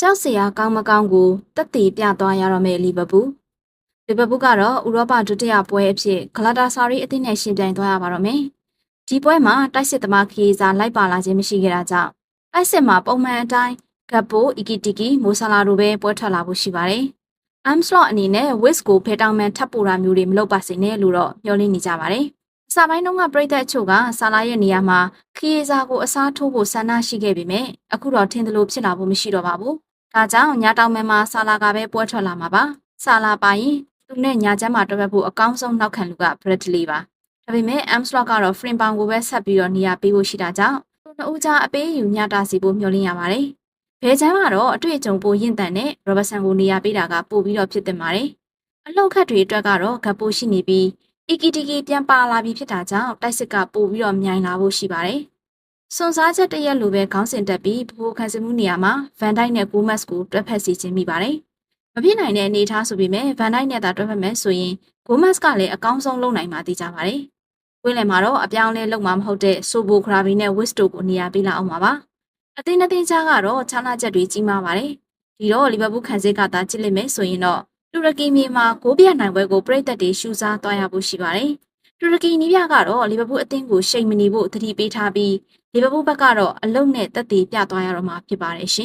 ကြောက်စရာကောင်းမကောင်းကိုတက်တည်ပြသွားရတော့မယ်လီဗာပူးလီဗာပူးကတော့ဥရောပဒုတိယပွဲအဖြစ်ဂလာတာဆာရီအသင်းနဲ့ရှင်ပြိုင်သွားရပါတော့မယ်ဒီပွဲမှာတိုက်စစ်သမားခရီးစားလိုက်ပါလာခြင်းမရှိခဲ့တာကြောင့်တိုက်စစ်မှာပုံမှန်အတိုင်းဂပ်ပိုအီကီတီကီမိုဆာလာတို့ပဲပွဲထွက်လာဖို့ရှိပါတယ်အမ်စလော့အနေနဲ့ဝစ်ကိုဖဲတောင်မန်ထပ်ပို့တာမျိုးတွေမလုပ်ပါစေနဲ့လို့တော့မျှော်လင့်နေကြပါတယ်အစပိုင်းတုန်းကပြည်သက်အချို့ကဆာလာရဲ့နေရာမှာခရီးစားကိုအစားထိုးဖို့ဆန္ဒရှိခဲ့ပေမဲ့အခုတော့ထင်သလိုဖြစ်လာဖို့မရှိတော့ပါဘူး ဒါကြောင့်ညာတောင်မဲမှာဆာလာကပဲပွဲထွက်လာမှာပါဆာလာပါရင်သူနဲ့ညာချမ်းမှာတွဲဖက်ဖို့အကောင်းဆုံးနောက်ခံလူကဘရက်ဒလီပါဒါပေမဲ့ Amslot ကတော့ဖရင်ပောင်ကိုပဲဆက်ပြီးတော့နေရာပေးဖို့ရှိတာကြောင့်သူနှစ်ဦးကြားအပေးယူညတာစီဖို့မျှော်လင့်ရပါတယ်ဘဲချမ်းကတော့အတွေ့အကြုံပိုရင့်တန်တဲ့ Robertson ကိုနေရာပေးတာကပိုပြီးတော့ဖြစ်တင်ပါတယ်အလောက်ခတ်တွေအတွက်ကတော့ဂပ်ပိုရှိနေပြီး EKTK ပြန်ပါလာပြီးဖြစ်တာကြောင့်တိုက်စစ်ကပိုပြီးတော့မြိုင်လာဖို့ရှိပါတယ် စွန်စားချက်တရက်လိုပဲခေါင်းစဉ်တက်ပြီးဘိုးခန်းစမှုနေရာမှာ Van Dijk နဲ့ Gomez ကိုတွဲဖက်စီခြင်းမိပါတယ်။မဖြစ်နိုင်တဲ့အနေအထားဆိုပေမဲ့ Van Dijk နဲ့သာတွဲဖက်မယ်ဆိုရင် Gomez ကလည်းအကောင်းဆုံးလုပ်နိုင်မှသိကြပါတယ်။ဝင်းလယ်မှာတော့အပြောင်းအလဲလုပ်မှာမဟုတ်တဲ့ Sobo Krabi နဲ့ Wisto ကိုနေရာပေးလာအောင်ပါပါ။အသင်းအသင်းကြားကတော့ခြားနာချက်တွေကြီးမားပါတယ်။ဒီတော့လီဗာပူးခံစစ်ကသာချစ်လိမ့်မယ်ဆိုရင်တော့တူရကီမြေမှာဂိုးပြနိုင်ပွဲကိုပြည်သက်တွေရှူစားသွားရဖို့ရှိပါတယ်။ တူရကီနီးပြကတော့လီဗာပူးအသင်းကိုရှိန်မနေဖို့သတိပေးထားပြီးလီဗာပူးဘက်ကတော့အလုံနဲ့တက်တည်ပြသွားရတော့မှာဖြစ်ပါတယ်ရှင်